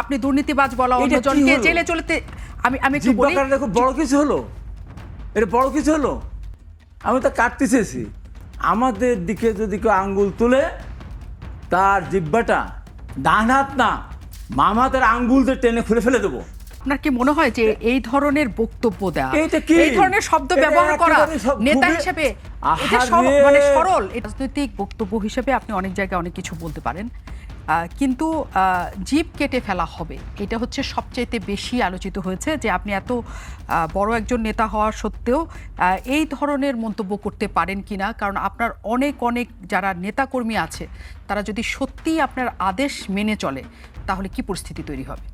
আপনি দুর্নীতিবাজ বলা অন্যজনকে জেলে চলতে আমি আমি একটু বলি। খুব বড় কিছু হলো? এটা বড় কিছু হলো? আমি তো কাটতে চেয়েছি। আমাদের দিকে যদি কেউ আঙ্গুল তুলে তার জিব্বাটা ডান হাত না মামাদের আঙ্গুল দিয়ে টেনে খুলে ফেলে দেবো। আপনার কি মনে হয় যে এই ধরনের বক্তব্য দেওয়া? এই ধরনের শব্দ ব্যবহার করা নেতা হিসেবে মানে সরল। রাজনৈতিক বক্তব্য হিসেবে আপনি অনেক জায়গায় অনেক কিছু বলতে পারেন। কিন্তু জিপ কেটে ফেলা হবে। এটা হচ্ছে সবচাইতে বেশি আলোচিত হয়েছে যে আপনি এত বড় একজন নেতা হওয়া সত্ত্বেও এই ধরনের মন্তব্য করতে পারেন কি না কারণ আপনার অনেক অনেক যারা নেতাকর্মী আছে, তারা যদি সত্যিই আপনার আদেশ মেনে চলে, তাহলে কি পরিস্থিতি তৈরি হবে?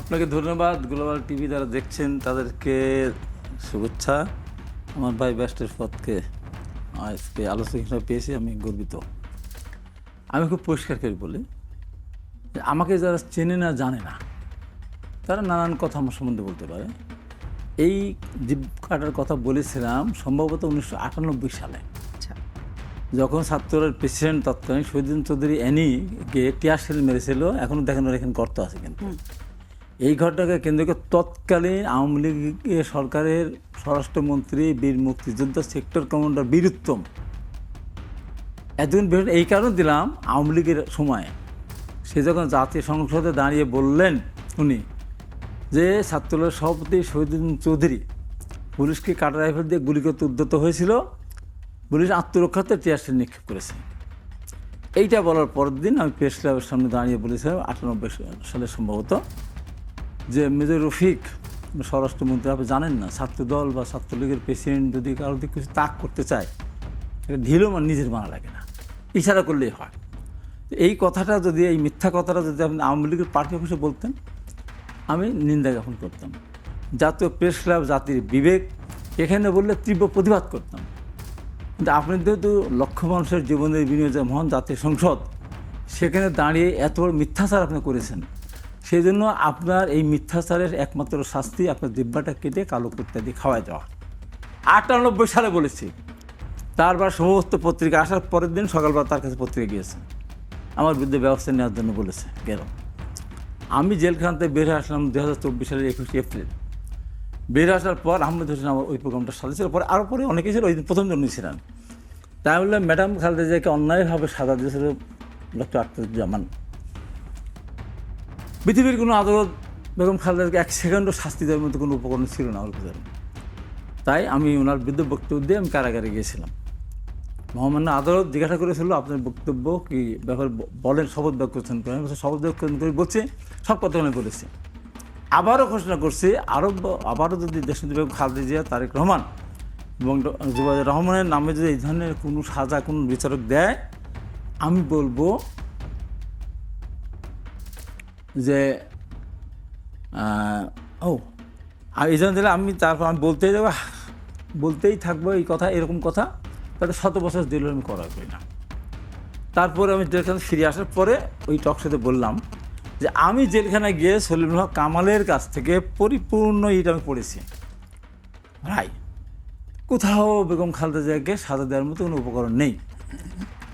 আপনাকে ধন্যবাদ। গ্লোবাল টিভি যারা দেখছেন, তাদেরকে শুভেচ্ছা। আমার ভাই ব্যাস্টের পথকে আজকে আলোচনা পেয়েছি, আমি গর্বিত। আমি খুব পরিষ্কার করে বলি আমাকে যারা চেনে না জানে না তারা নানান কথা আমার সম্বন্ধে বলতে পারে। এই জীব কাটার কথা বলেছিলাম সম্ভবত উনিশশো আটানব্বই সালে। আচ্ছা। যখন ছাত্রের প্রেসিডেন্ট তৎকালীন শহীদিন চৌধুরী অ্যানিকে টিয়ার সেল মেরেছিল এখনও দেখেন ওর এখানে গর্ত আছে কিন্তু। এই ঘটনাকে কেন্দ্র করে তৎকালীন আওয়ামী লীগের সরকারের স্বরাষ্ট্রমন্ত্রী বীর মুক্তিযোদ্ধা সেক্টর কমান্ডার বীর উত্তম এতদিন বের এই কারণ দিলাম আওয়ামী লীগের সময়। সে যখন জাতীয় সংসদে দাঁড়িয়ে বললেন উনি যে ছাত্রদলের সভাপতি শহীদুদ্দিন চৌধুরী পুলিশকে কাটা রাইফেল দিয়ে গুলি করতে উদ্যত হয়েছিল। পুলিশ আত্মরক্ষাতে টিয়ারশেল নিক্ষেপ করেছে। এইটা বলার পরের দিন আমি প্রেস ক্লাবের সামনে দাঁড়িয়ে বলেছিলাম আটানব্বই সালে সম্ভবত যে, মেজর রফিক, স্বরাষ্ট্রমন্ত্রী, আপনি জানেন না, ছাত্রদল বা ছাত্রলীগের প্রেসিডেন্ট যদি কারও দিকে কিছু তাক করতে চায়, এটা ঢিলও নিজের মানা লাগে না। ইশারা করলেই হয়। এই কথাটা যদি, এই মিথ্যা কথাটা যদি আপনি আওয়ামী লীগের পার্টি অফিসে বলতেন, আমি নিন্দা জ্ঞাপন করতাম। জাতীয় প্রেস ক্লাব, জাতির বিবেক, এখানে বললে তীব্র প্রতিবাদ করতাম। কিন্তু আপনি যেহেতু লক্ষ মানুষের জীবনের বিনিয়োগে মহান জাতীয় সংসদ, সেখানে দাঁড়িয়ে এত বড় মিথ্যাচার আপনি করেছেন। সেই জন্য আপনার এই মিথ্যাচারের একমাত্র শাস্তি আপনার জিব্বাটা কেটে কালো কুত্তা দিয়ে খাওয়াই দেওয়া। আটানব্বই সালে বলেছি তারপর সমস্ত পত্রিকা আসার পরের দিন সকালবেলা তার কাছে পত্রিকা গিয়েছে। আমার বিরুদ্ধে ব্যবস্থা নেওয়ার জন্য বলেছে, গেল। আমি জেলখান থেকে বের হয়ে আসলাম দু হাজার চব্বিশ সালের একুশে এপ্রিল। বের আসার পর আহমেদ হোসেন আমার ওই প্রোগ্রামটা সাথে ছিল, পরে আরও পরে অনেকে ছিল, ওই দিন প্রথম জন ছিলেন তাই বললাম, ম্যাডাম খালেদা জিয়াকে অন্যায়ভাবে সাজা দিয়েছিল ডক্টর আখতারুজ্জামান। পৃথিবীর কোনো আদালত বেগম খালেদাকে এক সেকেন্ডও শাস্তি দেওয়ার মতো কোনো উপকরণ ছিল না ওর তাই আমি ওনার বিরুদ্ধে বক্তব্য দিয়ে আমি কারাগারে গিয়েছিলাম। মহামান্য আদালত জিজ্ঞাসা করেছিল, আপনার বক্তব্য কি ব্যাপার বলেন, শপথ করছেন করেন? শপথ বাক্য করে বলছি, সব আমি বলেছি আবারও ঘোষণা করছি আরও আবারও যদি দেশনীতি খালেদা জিয়া, তারেক রহমান এবং জুবাইর রহমানের নামে যদি এই ধরনের কোনো সাজা, কোনো বিচারক দেয়, আমি বলব যে ও, আর এই জন্য দিলে আমি তারপর আমি বলতেই যাব বলতেই থাকব এই কথা, এরকম কথা। তাহলে শত বছর দিল আমি করা করি না। তারপরে আমি জেলখানা ফিরে আসার পরে ওই টকশোতে বললাম যে আমি জেলখানায় গিয়ে সলিম কামালের কাছ থেকে পরিপূর্ণ ইট আমি পড়েছি। ভাই, কোথাও বেগম খালেদা জিয়াকে সাজা দেওয়ার মতো কোনো উপকরণ নেই।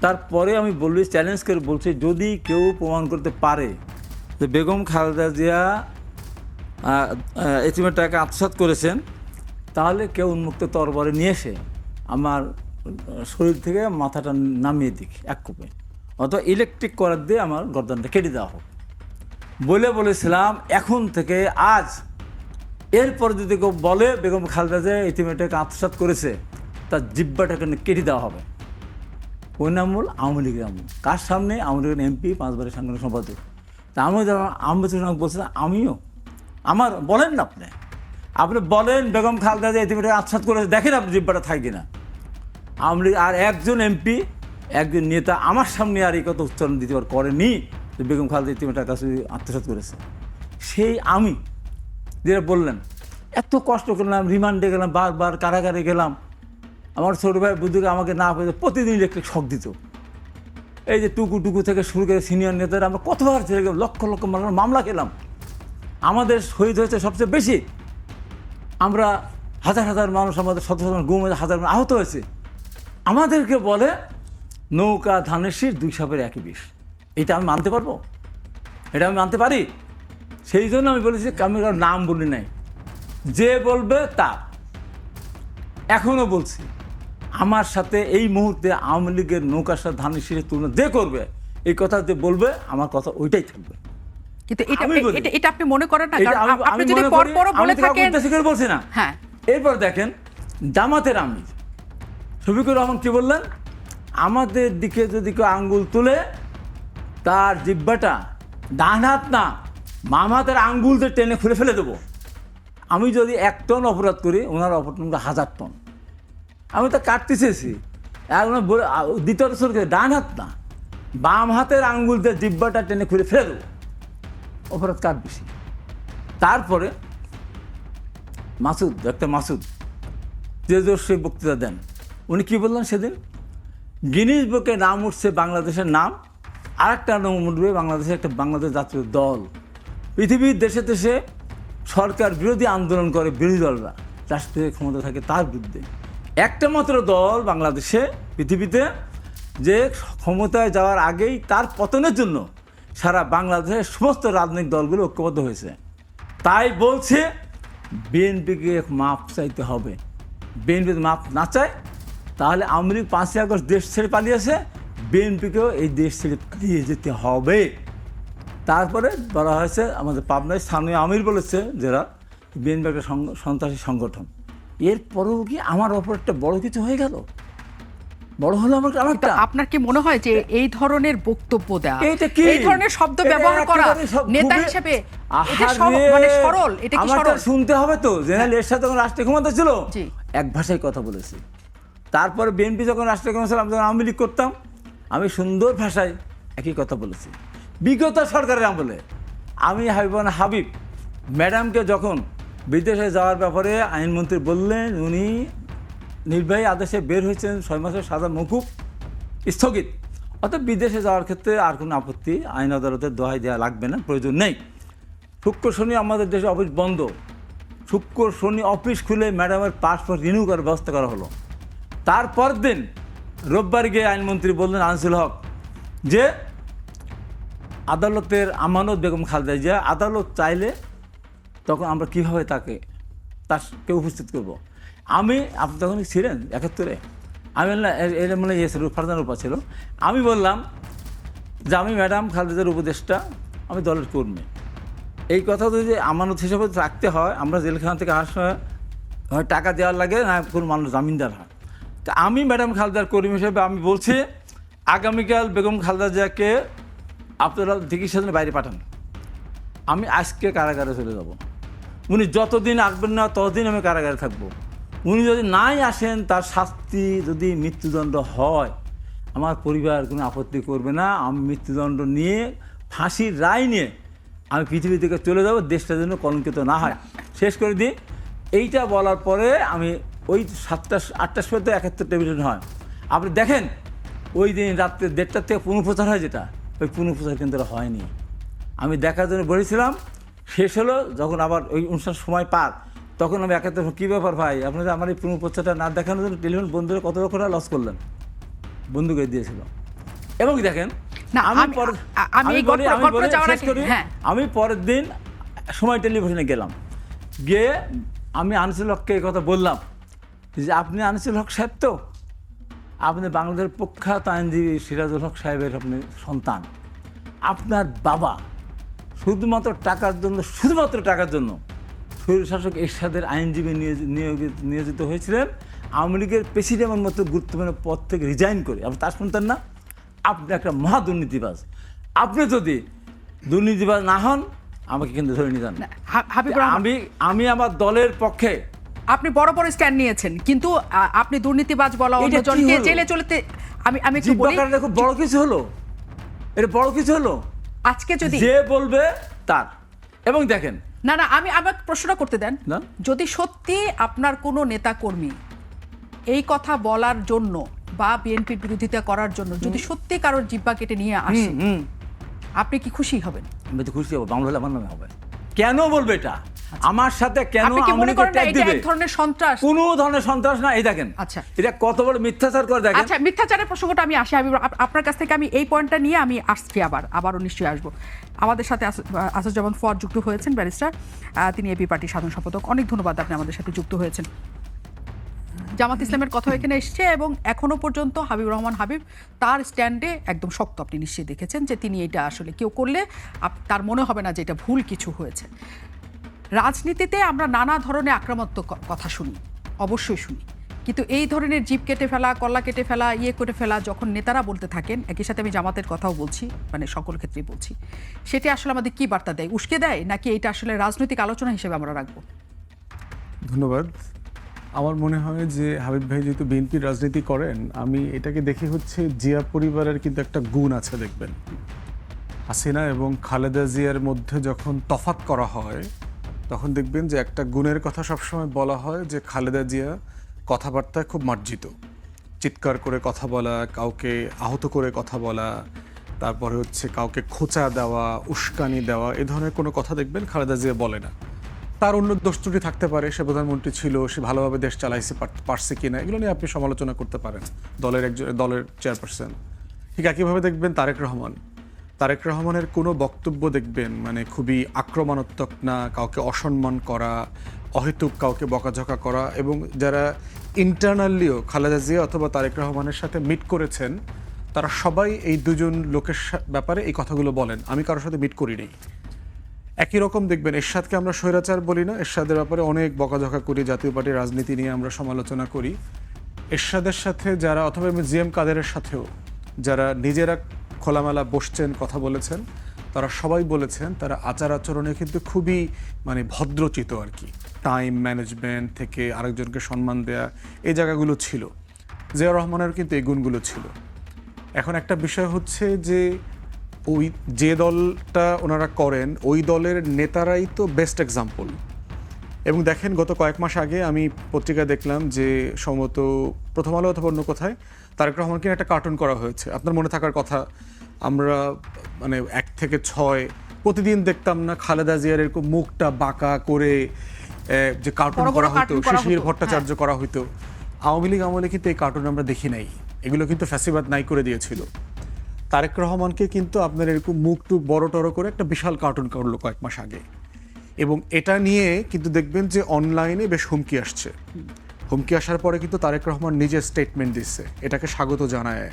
তারপরে আমি বলবি চ্যালেঞ্জ করে বলছি, যদি কেউ প্রমাণ করতে পারে যে বেগম খালেদা জিয়া এটিমের টাকা আত্মসাৎ করেছেন, তাহলে কেউ উন্মুক্ত তরবারে নিয়ে এসে আমার শরীর থেকে মাথাটা নামিয়ে দিক এক কোপে। অথবা ইলেকট্রিক করার দিয়ে আমার গর্দানটা কেটে দেওয়া হোক। বলে বলেছিলাম, এখন থেকে আজ। এরপর যদি কেউ বলে, বেগম খালেদা যে ইতিমেটাকে আত্মসাৎ করেছে, তার জিব্বাটাকে কেটে দেওয়া হবে। ওই নাম হল আওয়ামী লীগের আমল কার সামনে? আওয়ামী লীগের এমপি পাঁচবারের সাংগঠনিক সম্পাদক। তা আমি আহমেদ হোসেন বলছিলাম আমিও। আমার, বলেন না আপনি। আপনি বলেন, বেগম খালেদা যে ইতিমেটাকে আত্মসাৎ করেছে। দেখেন আপনি জিব্বাটা থাকে কিনা। আওয়ামী লীগ আর একজন এমপি, একজন নেতা আমার সামনে আর এই কথা উচ্চারণ দিতে পার করেনি যে বেগম খালেদা ইতিমেটার কাছে আত্মসাৎ করেছে। সেই আমি, যেটা বললেন, এত কষ্ট করলাম, রিমান্ডে গেলাম, বারবার কারাগারে গেলাম। আমার ছোটো ভাই বুদ্ধুকে আমাকে না পেয়ে প্রতিদিন ইলেকট্রিক শখ দিত। এই যে টুকু টুকু থেকে শুরু করে সিনিয়র নেতারা, আমরা কতবার ছেড়ে গেলাম, লক্ষ লক্ষ মামলা খেলাম। আমাদের শহীদ হয়েছে সবচেয়ে বেশি। আমরা হাজার হাজার মানুষ, আমাদের শত শত গুম হাজার আহত হয়েছে। আমাদেরকে বলে নৌকা ধানের শীষ দুই সাপের একই বিষ। এটা আমি মানতে পারব? এটা আমি মানতে পারি? সেই জন্য আমি বলেছি আমি কারোর নাম বলি নাই। যে বলবে তা। এখনও বলছি আমার সাথে এই মুহূর্তে আওয়ামী লীগের নৌকার সাথে ধানের শীষের তুলনা যে করবে এই কথা যে বলবে আমার কথা ওইটাই থাকবে। কিন্তু এটা এটা- এটা আপনি মনে করেন না আমি- আপনি যদি মনে পর করি, পর আমি বলে থাকেন বলছি না। হ্যাঁ। এরপর দেখেন জামাতের আমির শফিকুর রহমান কি বললেন? আমাদের দিকে যদি কেউ আঙ্গুল তুলে, তার জিব্বাটা ডান হাত না মাম হাতের আঙ্গুল দিয়ে টেনে খুলে ফেলে দেবো। আমি যদি এক টন অপরাধ করি, ওনার অপরাধ হাজার টন। আমি তো কাটতে চেয়েছি। আর ওনার দ্বিতীয় ডান হাত না, বাম হাতের আঙ্গুল দিয়ে জিব্বাটা টেনে খুলে ফেলে দেবো। অপরাধ কার বেশি? তারপরে মাসুদ, ডাক্তার মাসুদ সে বক্তৃতা দেন। উনি কি বললেন সেদিন? গিনিস বুকে নাম উঠছে বাংলাদেশের নাম আর একটা নাম উঠবে বাংলাদেশের একটা বাংলাদেশ জাতীয় দল। পৃথিবীর দেশে দেশে সরকার বিরোধী আন্দোলন করে বিরোধী দলরা রাষ্ট্রীয় ক্ষমতা থাকে তার বিরুদ্ধে। একটা মাত্র দল বাংলাদেশে, পৃথিবীতে যে ক্ষমতায় যাওয়ার আগেই তার পতনের জন্য সারা বাংলাদেশের সমস্ত রাজনৈতিক দলগুলো ঐক্যবদ্ধ হয়েছে। তাই বলছে, বিএনপিকে মাপ চাইতে হবে। বিএনপি মাপ না চায় তাহলে আওয়ামী লীগ পাঁচই আগস্ট দেশ ছেড়ে পালিয়েছে বিএনপিকেও এই দেশ ছেড়ে পালিয়ে যেতে হবে। তারপরে বলা হয়েছে আমাদের পাবনায় স্থানীয় আমির বলেছে যারা বিএনপি একটা সন্ত্রাসী সংগঠন। এরপরেও কি আমার ওপর একটা বড় কিছু হয়ে গেল? বড় হলো আমার আমারটা আপনার কি মনে হয় যে এই ধরনের বক্তব্য দেওয়া এই ধরনের শব্দ ব্যবহার করা নেতা হিসেবে মানে সরল এটা কি সরল? শুনতে হবে তো জেনারেল এরশাদ যখন রাষ্ট্রীয় ক্ষমতা ছিল? এক ভাষায় কথা বলেছি। তারপরে বিএনপি যখন রাষ্ট্রীয় ছিল আমি যখন আওয়ামী লীগ করতাম, আমি সুন্দর ভাষায় একই কথা বলেছি। বিগত সরকারের আমলে আমি হাবিবান হাবিব, ম্যাডামকে যখন বিদেশে যাওয়ার ব্যাপারে আইনমন্ত্রী বললেন, উনি নির্বাহী আদেশে বের হয়েছেন, ছয় মাসের সাজা মকুব, স্থগিত। অর্থাৎ বিদেশে যাওয়ার ক্ষেত্রে আর কোনো আপত্তি আইন আদালতের দোহাই দেওয়া লাগবে না, প্রয়োজন নেই। শুক্র শনি আমাদের দেশে অফিস বন্ধ। শুক্র শনি অফিস খুলে ম্যাডামের পাসপোর্ট রিনিউ করার ব্যবস্থা করা হলো। তারপর দিন রোববার গিয়ে আইনমন্ত্রী বললেন আনসুল হক যে আদালতের আমানত বেগম খালেদা জিয়া, আদালত চাইলে তখন আমরা কীভাবে তাকে তাকে উপস্থিত করব? আমি, আপনি তখন ছিলেন একাত্তরে? আমি বললাম, এ- এর মানে ইয়ে ছিল ফারদান রূপা ছিল। আমি বললাম যে আমি ম্যাডাম খালেদার উপদেষ্টা, আমি দলের কর্মী। এই কথা যদি আমানত হিসেবে রাখতে হয়, আমরা জেলখানা থেকে আসার হয় টাকা দেওয়ার লাগে, না কোনো মানুষ জামিনদার হয়। তা আমি ম্যাডাম খালদার কর্মী হিসেবে আমি বলছি, আগামীকাল বেগম খালেদা জিয়াকে আপনারা চিকিৎসার বাইরে পাঠান। আমি আজকে কারাগারে চলে যাব। উনি যতদিন আসবেন না ততদিন আমি কারাগারে থাকব। উনি যদি নাই আসেন, তার শাস্তি যদি মৃত্যুদণ্ড হয়, আমার পরিবার কোনো আপত্তি করবে না। আমি মৃত্যুদণ্ড নিয়ে, ফাঁসির রায় নিয়ে আমি পৃথিবী থেকে চলে যাব, দেশটা যেন কলঙ্কিত না হয়। শেষ করে দিই। এইটা বলার পরে আমি ওই সাতটা আটটার সময় তো একাত্তর টেলিভিশন হয়। আপনি দেখেন ওই দিন রাত্রে দেড়টার থেকে পুনঃপ্রচার হয় যেটা ওই পুনঃপ্রচার কিন্তু হয়নি। আমি দেখার জন্য বলেছিলাম শেষ হলো যখন আবার ওই অনুষ্ঠান সময় পার তখন আমি একাত্তর কী ব্যাপার ভাই? আপনারা আমার এই পুনঃপ্রচারটা না দেখানোর জন্য টেলিফোন বন্ধুরা কত টাকা লস করলেন? বন্ধু করে দিয়েছিল। এবং দেখেন আমি পরের দিন সময় টেলিভিশনে গেলাম। গিয়ে আমি আনিসুল হককে এই কথা বললাম যে আপনি আনিসুল হক সাহেব তো? আপনি বাংলাদেশের প্রখ্যাত আইনজীবী সিরাজুল হক সাহেবের আপনি সন্তান। আপনার বাবা শুধুমাত্র টাকার জন্য শুধুমাত্র টাকার জন্য শরীর শাসক এরশাদের আইনজীবী নিয়োজি- নিয়োগি- নিয়োজিত হয়েছিলেন। আওয়ামী লীগের প্রেসিডেন্টের মতো গুরুত্বপূর্ণ পদ থেকে রিজাইন করে আপনি তা শুনতেন না? আপনি একটা মহা দুর্নীতিবাজ। আপনি যদি দুর্নীতিবাজ না হন আমাকে কিন্তু ধরে নিয়ে যান। না, হা- আমি আমি আমার দলের পক্ষে আপনি বড় বড় স্ট্যান্ড নিয়েছেন কিন্তু আপনি দুর্নীতিবাজ বলা অন্যজনকে জেলে চলতে আমি আমি একটু বলি। খুব বড় কিছু হলো? এটা বড় কিছু হলো? আজকে যদি যে বলবে তার। এবং দেখেন না না আমি আমার প্রশ্নটা করতে দেন। যদি সত্যি আপনার কোনো নেতা কর্মী এই কথা বলার জন্য বা বিএনপির বিরোধিতা করার জন্য যদি সত্যি কারোর জিব্বা কেটে নিয়ে আসে আপনি কি খুশি হবেন? আমি তো খুশি হব বাংলা হলে আমার নামে হবে। কেন বলবে এটা? আমার সাথে কেন আওয়ামী ট্যাগ দিবে এক ধরনের সন্ত্রাস? কোনো ধরনের সন্ত্রাস না এই দেখেন। আচ্ছা। এটা কত বড় মিথ্যাচার করে দেখেন। আচ্ছা মিথ্যাচারের প্রসঙ্গটা আমি আসি আমি আপনার কাছ থেকে আমি এই পয়েন্টটা নিয়ে আমি আসছি আবার আবারও নিশ্চয়ই আসব। আমাদের সাথে আসাদুজ্জামান ফর যুক্ত হয়েছেন ব্যারিস্টার। তিনি এপি পার্টির সাধারণ সম্পাদক। অনেক ধন্যবাদ আপনি আমাদের সাথে যুক্ত হয়েছেন। জামাত ইসলামের কথা এখানে এসছে এবং এখনও পর্যন্ত হাবিব রহমান হাবিব তার স্ট্যান্ডে একদম শক্ত আপনি নিশ্চয়ই দেখেছেন যে তিনি এটা আসলে কেউ করলে তার মনে হবে না যে এটা ভুল কিছু হয়েছে। রাজনীতিতে আমরা নানা ধরনের আক্রমণাত্মক কথা শুনি, অবশ্যই শুনি। কিন্তু এই ধরনের জিপ কেটে ফেলা কল্লা কেটে ফেলা ইয়ে করে ফেলা, যখন নেতারা বলতে থাকেন, একই সাথে আমি জামাতের কথাও বলছি মানে সকল ক্ষেত্রেই বলছি, সেটি আসলে আমাদের কি বার্তা দেয়? উস্কে দেয়? নাকি এটা আসলে রাজনৈতিক আলোচনা হিসেবে আমরা রাখব? ধন্যবাদ। আমার মনে হয় যে হাবিব ভাই যেহেতু বিএনপির রাজনীতি করেন, আমি এটাকে দেখি হচ্ছে জিয়া পরিবারের কিন্তু একটা গুণ আছে দেখবেন। হাসিনা এবং খালেদা জিয়ার মধ্যে যখন তফাত করা হয় তখন দেখবেন যে একটা গুণের কথা সবসময় বলা হয় যে খালেদা জিয়া কথাবার্তায় খুব মার্জিত। চিৎকার করে কথা বলা, কাউকে আহত করে কথা বলা, তারপরে হচ্ছে কাউকে খোঁচা দেওয়া, উস্কানি দেওয়া, এ ধরনের কোনো কথা দেখবেন খালেদা জিয়া বলে না। তার অন্য দোষ ত্রুটি থাকতে পারে, সে প্রধানমন্ত্রী ছিল, সে ভালোভাবে দেশ চালাইছে পারছে কি না এগুলো নিয়ে আপনি সমালোচনা করতে পারেন দলের একজন, দলের চেয়ারপারসন। ঠিক একইভাবে দেখবেন তারেক রহমান তারেক রহমানের কোনো বক্তব্য দেখবেন? মানে খুবই আক্রমণাত্মক না? কাউকে অসম্মান করা, অহেতুক কাউকে বকাঝকা করা এবং যারা ইন্টারনালিও খালেদা জিয়া অথবা তারেক রহমানের সাথে মিট করেছেন, তারা সবাই এই দুজন লোকের ব্যাপারে এই কথাগুলো বলেন। আমি কারোর সাথে মিট করি একই রকম দেখবেন, এরশাদকে আমরা স্বৈরাচার বলি না। এরশাদের ব্যাপারে অনেক বকাঝকা করি, জাতীয় পার্টির রাজনীতি নিয়ে আমরা সমালোচনা করি। এরশাদের সাথে যারা, অথবা জি এম কাদেরের সাথেও যারা নিজেরা খোলামেলা বসছেন, কথা বলেছেন। তারা সবাই বলেছেন, তারা আচার আচরণে কিন্তু খুবই মানে ভদ্রচিত আর কি। টাইম ম্যানেজমেন্ট থেকে আরেকজনকে সম্মান দেয়া, এই জায়গাগুলো ছিল। জিয়া রহমানের কিন্তু এই গুণগুলো ছিল। এখন একটা বিষয় হচ্ছে যে, ওই যে দলটা ওনারা করেন, ওই দলের নেতারাই তো বেস্ট এক্সাম্পল এবং দেখেন, গত কয়েক মাস আগে আমি পত্রিকায় দেখলাম যে, সম্ভবত প্রথম আলো অথবা অন্য কোথায় তারেক রহমানকে একটা কার্টুন করা হয়েছে। আপনার মনে থাকার কথা আমরা মানে এক থেকে ছয় প্রতিদিন দেখতাম না খালেদা জিয়ার এরকম মুখটা বাঁকা করে যে কার্টুন করা হতো শিশির ভট্টাচার্য করা হতো আওয়ামী লীগ আমলে কিন্তু এই কার্টুন আমরা দেখি নাই। এগুলো কিন্তু ফ্যাসিবাদ নাই করে দিয়েছিল। তারেক রহমানকে কিন্তু আপনার এরকম মুখ টুক বড় টড়ো করে একটা বিশাল কার্টুন করল কয়েক মাস আগে। এবং এটা নিয়ে কিন্তু দেখবেন যে অনলাইনে বেশ হুমকি আসছে। হুমকি আসার পরে কিন্তু তারেক রহমান নিজে স্টেটমেন্ট দিচ্ছে। এটাকে স্বাগত জানায়।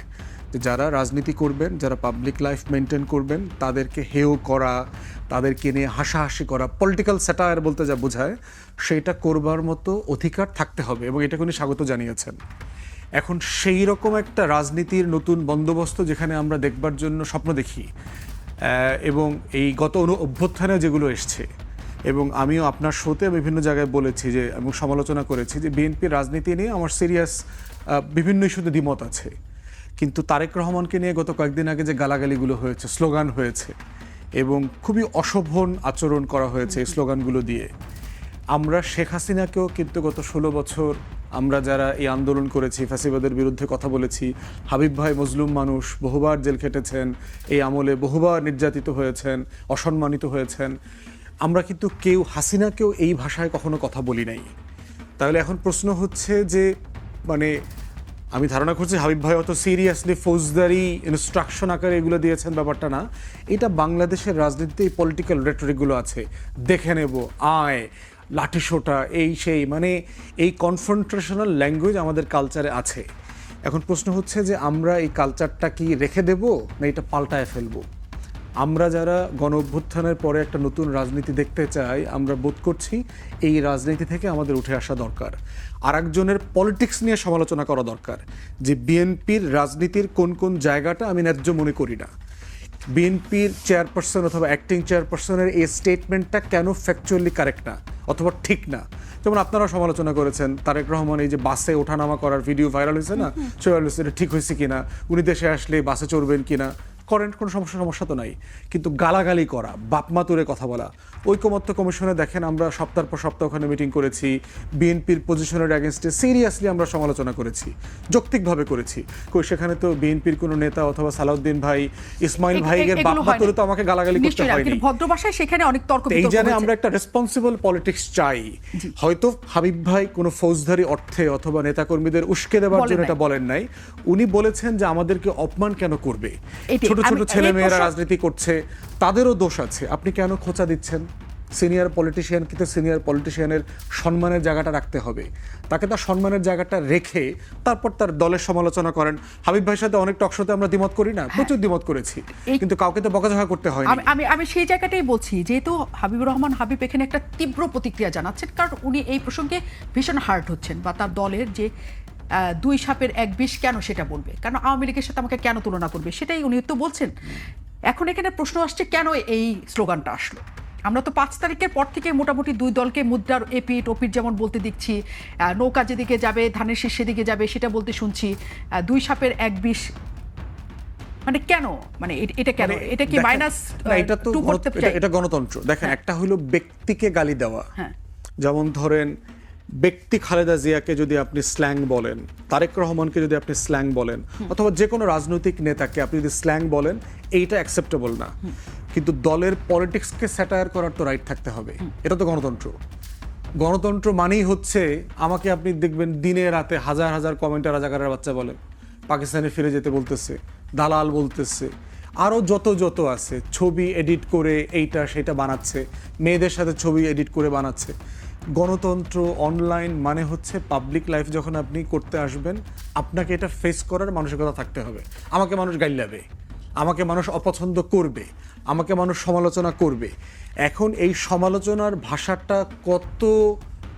যে যারা রাজনীতি করবেন, যারা পাবলিক লাইফ মেনটেন করবেন, তাদেরকে হেয় করা, তাদেরকে নিয়ে হাসাহাসি করা পলিটিক্যাল স্যাটায়ার বলতে যা বোঝায়, সেটা করবার মতো অধিকার থাকতে হবে এবং এটাকে উনি স্বাগত জানিয়েছেন। এখন সেই রকম একটা রাজনীতির নতুন বন্দোবস্ত যেখানে আমরা দেখবার জন্য স্বপ্ন দেখি এবং এই গত অনু- অভ্যুত্থানে যেগুলো এসছে এবং আমিও আপনার শোতে বিভিন্ন জায়গায় বলেছি যে, এবং সমালোচনা করেছি যে বিএনপির রাজনীতি নিয়ে আমার সিরিয়াস বিভিন্ন ইস্যুতে দ্বিমত আছে। কিন্তু তারেক রহমানকে নিয়ে গত কয়েকদিন আগে যে গালাগালিগুলো হয়েছে, স্লোগান হয়েছে, এবং খুবই অশোভন আচরণ করা হয়েছে এই স্লোগানগুলো দিয়ে, আমরা শেখ হাসিনাকেও কিন্তু গত ষোলো বছর আমরা যারা এই আন্দোলন করেছি, ফ্যাসিবাদের বিরুদ্ধে কথা বলেছি, হাবিব ভাই মজলুম মানুষ বহুবার জেল খেটেছেন, এই আমলে বহুবার নির্যাতিত হয়েছেন, অসম্মানিত হয়েছেন আমরা কিন্তু কেউ হাসিনাকেও এই ভাষায় কখনো কথা বলি নাই। তাহলে এখন প্রশ্ন হচ্ছে যে মানে আমি ধারণা করছি হাবিব ভাই অত সিরিয়াসলি ফৌজদারি ইনস্ট্রাকশন আকারে এগুলো দিয়েছেন ব্যাপারটা না। এটা বাংলাদেশের রাজনীতিতে এই পলিটিক্যাল রেটরিকগুলো আছে। দেখে নেব, আয় লাঠিসোটা এই সেই মানে এই কনফ্রন্ট্রেশনাল ল্যাঙ্গুয়েজ আমাদের কালচারে আছে। এখন প্রশ্ন হচ্ছে যে আমরা এই কালচারটা কি রেখে দেব না এটা পাল্টায় ফেলব? আমরা যারা গণ অভ্যুত্থানের পরে একটা নতুন রাজনীতি দেখতে চাই আমরা বোধ করছি এই রাজনীতি থেকে আমাদের উঠে আসা দরকার। আর একজনের পলিটিক্স নিয়ে সমালোচনা করা দরকার যে বিএনপির রাজনীতির কোন কোন জায়গাটা আমি ন্যায্য মনে করি না। বিএনপির চেয়ারপারসন অথবা অ্যাক্টিং চেয়ারপারসনের এই স্টেটমেন্টটা কেন ফ্যাকচুয়ালি কারেক্ট না অথবা ঠিক না? যেমন আপনারা সমালোচনা করেছেন তারেক রহমান এই যে বাসে ওঠানামা করার ভিডিও ভাইরাল হয়েছে না? সে ভাইরাল হয়েছে ঠিক হয়েছে কিনা? উনি দেশে আসলে বাসে চড়বেন কিনা? করেন কোনো সমস্যা সমস্যা তো নাই। কিন্তু গালাগালি করা বাপমা তুরে কথা বলা ঐকমত্য কমিশনে দেখেন আমরা সপ্তাহ পর সপ্তাহ ওখানে মিটিং করেছি বিএনপির পজিশনের অ্যাগেনস্টে সিরিয়াসলি আমরা সমালোচনা করেছি যৌক্তিকভাবে করেছি। কই সেখানে তো বিএনপির কোনো নেতা অথবা সালাউদ্দিন ভাই ইসমাইল এ- ভাইয়ের এ- বাপ এগুলো মা হয়নি। তুলে তো আমাকে গালাগালি করতে হয়নি। কিন্তু ভদ্র সেখানে অনেক তর্ক এই জানে আমরা একটা রেসপন্সিবল পলিটিক্স চাই। হয়তো হাবিব ভাই কোনো ফৌজদারি অর্থে অথবা নেতাকর্মীদের উস্কে দেওয়ার জন্য এটা বলেন নাই। উনি বলেছেন যে আমাদেরকে অপমান কেন করবে? ছোট ছোট ছেলে মেয়েরা রাজনীতি করছে তাদেরও দোষ আছে। আপনি কেন খোঁচা দিচ্ছেন? সিনিয়র পলিটিশিয়ান কিন্তু সিনিয়র পলিটিশিয়ানের সম্মানের জায়গাটা রাখতে হবে। তাকে তার সম্মানের জায়গাটা রেখে তারপর তার দলের সমালোচনা করেন। হাবিব ভাইয়ের সাথে অনেক টকশোতে আমরা দ্বিমত করি না প্রচুর দ্বিমত করেছি। কিন্তু কাউকে তো বকাঝকা করতে হয় আমি আমি আমি সেই জায়গাটাই বলছি যেহেতু হাবিবুর রহমান হাবিব এখানে একটা তীব্র প্রতিক্রিয়া জানাচ্ছেন কারণ উনি এই প্রসঙ্গে ভীষণ হার্ট হচ্ছেন বা তার দলের যে দুই সাপের এক বিষ কেন সেটা বলবে? কারণ আওয়ামী লীগের সাথে আমাকে কেন তুলনা করবে? সেটাই উনি তো বলছেন। এখন এখানে প্রশ্ন আসছে কেন এই স্লোগানটা আসলো? আমরা তো পাঁচ তারিখের পর থেকে মোটামুটি দুই দলকে মুদ্রার এপিট ওপিট যেমন বলতে দেখছি নৌকা যেদিকে যাবে ধানের শীষ দিকে যাবে সেটা বলতে শুনছি। দুই সাপের এক বিষ মানে কেন? মানে এটা কেন? মানে এটা কি মাইনাস এটা তো এটা- গণতন্ত্র। দেখেন একটা হলো ব্যক্তিকে গালি দেওয়া। হ্যাঁ। যেমন ধরেন ব্যক্তি খালেদা জিয়াকে যদি আপনি স্ল্যাং বলেন তারেক রহমানকে যদি আপনি স্ল্যাং বলেন অথবা যে কোনো রাজনৈতিক নেতাকে আপনি যদি স্ল্যাং বলেন এইটা অ্যাকসেপ্টেবল না। কিন্তু দলের পলিটিক্সকে স্যাটায়ার করার তো রাইট থাকতে হবে। এটা তো গণতন্ত্র। গণতন্ত্র মানেই হচ্ছে আমাকে আপনি দেখবেন দিনে রাতে হাজার হাজার কমেন্টার রাজাকারের বাচ্চা বলে পাকিস্তানে ফিরে যেতে বলতেছে দালাল বলতেছে আরও যত যত আছে ছবি এডিট করে এইটা সেটা বানাচ্ছে মেয়েদের সাথে ছবি এডিট করে বানাচ্ছে। গণতন্ত্র অনলাইন মানে হচ্ছে পাবলিক লাইফ যখন আপনি করতে আসবেন, আপনাকে এটা ফেস করার মানসিকতা থাকতে হবে। আমাকে মানুষ গাইলাবে আমাকে মানুষ অপছন্দ করবে, আমাকে মানুষ সমালোচনা করবে। এখন এই সমালোচনার ভাষাটা কত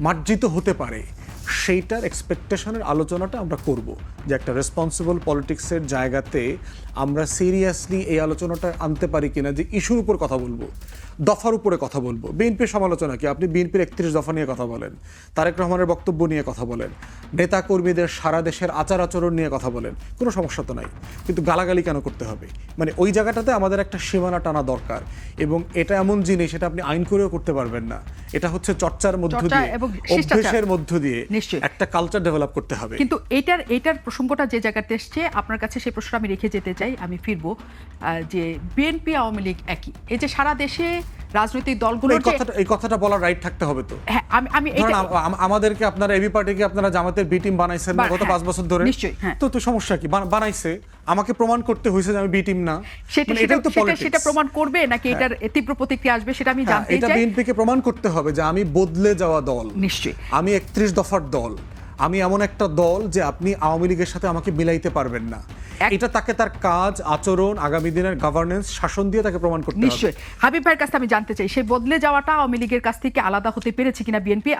মার্জিত হতে পারে, সেইটার এক্সপেকটেশনের আলোচনাটা আমরা করব যে একটা রেসপন্সিবল পলিটিক্সের জায়গাতে আমরা সিরিয়াসলি এই আলোচনাটা আনতে পারি কিনা, যে ইস্যুর উপর কথা বলব। দফার উপরে কথা বলব। বিএনপির সমালোচনা কি? আপনি বিএনপির একত্রিশ দফা নিয়ে কথা বলেন। তারেক রহমানের বক্তব্য নিয়ে কথা বলেন। নেতা কর্মীদের সারা দেশের আচার আচরণ নিয়ে কথা বলেন। কোনো সমস্যা তো নাই। কিন্তু গালাগালি কেন করতে হবে? মানে ওই জায়গাটাতে আমাদের একটা সীমানা টানা দরকার। এবং এটা এমন জিনিস এটা আপনি আইন করেও করতে পারবেন না। এটা হচ্ছে চর্চার মধ্য দিয়ে। অভ্যেসের মধ্য দিয়ে একটা কালচার ডেভেলপ করতে হবে। কিন্তু এটার এটার প্রসঙ্গটা যে জায়গাতে এসছে আপনার কাছে সেই প্রশ্ন আমি রেখে যেতে চাই আমি ফিরবো যে বিএনপি আওয়ামী লীগ একই। এই যে সারা দেশে রাজনৈতিক দলগুলো এই কথাটা এই কথাটা বলার রাইট থাকতে হবে তো। হ্যাঁ আমি আমি এটা আম- আম- আমাদেরকে আপনারা এবি পার্টিকে আপনারা জামাতের বি টিম বানাইছেন না গত হ্যাঁ, পাঁচ বছর ধরে। নিশ্চয়ই, হ্যাঁ। তো তো সমস্যা কি? বানাইছে। আমাকে প্রমাণ করতে হয়েছে যে আমি বি টিম না। সেটা মানে এটাই তো সেটা- সেটা প্রমাণ করবে নাকি এটার তীব্র প্রতিক্রিয়া আসবে সেটা আমি হ্যাঁ, জানতে এটা চাই। বিএনপিকে প্রমাণ করতে হবে যে আমি বদলে যাওয়া দল। নিশ্চয়ই। আমি একত্রিশ দফার দল। আমি এমন একটা দল যে আপনি আওয়ামী লীগের সাথে আমাকে মিলাইতে পারবেন না। এটা তাকে তার কাজ আচরণ আগামী দিনের গভর্নেন্স শাসন দিয়ে তাকে প্রমাণ করতে হবে। নিশ্চয়ই। হাবিব ভাইয়ের কাছে আমি জানতে চাই সেই বদলে যাওয়াটা আওয়ামী লীগের কাছ থেকে আলাদা হতে পেরেছে কিনা বিএনপি?